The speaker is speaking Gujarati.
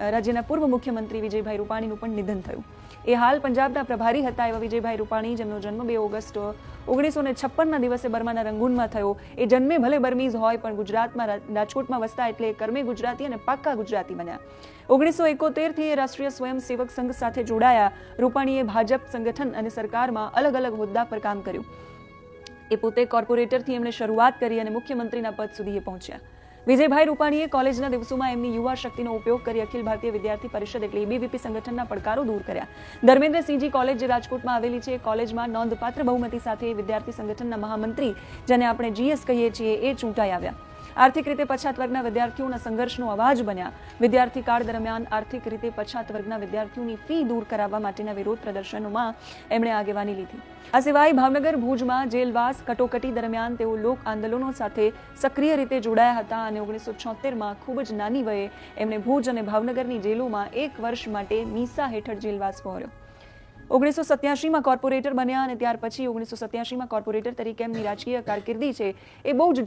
રાજ્યના પૂર્વ મુખ્યમંત્રી વિજયભાઈ રૂપાણીનું પણ નિધન થયું. એ હાલ પંજાબના પ્રભારી હતા એવા વિજયભાઈ રૂપાણી, જેમનો જન્મ બે ઓગસ્ટ ઓગણીસો ને છપ્પનના દિવસે બર્માના રંગૂનમાં થયો. એ જન્મે ભલે બર્મીઝ હોય, પણ ગુજરાતમાં રાજકોટમાં વસતા એટલે કર્મે ગુજરાતી અને પાક્કા ગુજરાતી બન્યા. ઓગણીસો એકોતેરથી એ રાષ્ટ્રીય સ્વયંસેવક સંઘ સાથે જોડાયા. રૂપાણીએ ભાજપ સંગઠન અને સરકારમાં અલગ અલગ હોદ્દા પર કામ કર્યું. એ પોતે કોર્પોરેટરથી એમણે શરૂઆત કરી અને મુખ્યમંત્રીના પદ સુધી એ પહોંચ્યા. વિજયભાઈ રૂપાણીએ કોલેજના દિવસોમાં એમની યુવા શક્તિનો ઉપયોગ કરી અખિલ ભારતીય વિદ્યાર્થી પરિષદ એટલે એબીવીપી સંગઠનના પડકારો દૂર કર્યા. ધર્મેન્દ્રસિંહજી કોલેજ જે રાજકોટમાં આવેલી છે, એ કોલેજમાં નોંધપાત્ર બહુમતી સાથે વિદ્યાર્થી સંગઠનના મહામંત્રી, જેને આપણે જીએસ કહીએ છીએ, એ ચૂંટાઈ આવ્યા. આર્થિક રીતે પછાત વર્ગના વિદ્યાર્થીઓના સંઘર્ષનો અવાજ બન્યા. વિદ્યાર્થી કાળ દરમિયાન આર્થિક રીતે પછાત વર્ગના વિદ્યાર્થીઓની ફી દૂર કરાવવા માટેના વિરોધ પ્રદર્શનોમાં એમણે આગેવાની લીધી. આ સિવાય ભાવનગર, ભુજમાં જેલવાસ, કટોકટી દરમિયાન તેઓ લોક આંદોલનો સાથે સક્રિય રીતે જોડાયા હતા અને ઓગણીસો છોતેરમાં ખૂબ જ નાની વયે એમણે ભુજ અને ભાવનગરની જેલોમાં એક વર્ષ માટે મીસા હેઠળ જેલવાસ પહોર્યો ઓગણીસો સત્યાસીમાં કોર્પોરેટર બન્યા અને ત્યાર પછી ઓગણીસો સત્યાસીમાં કોર્પોરેટર તરીકે એમની રાજકીય કારકિર્દી છે એ બહુ જ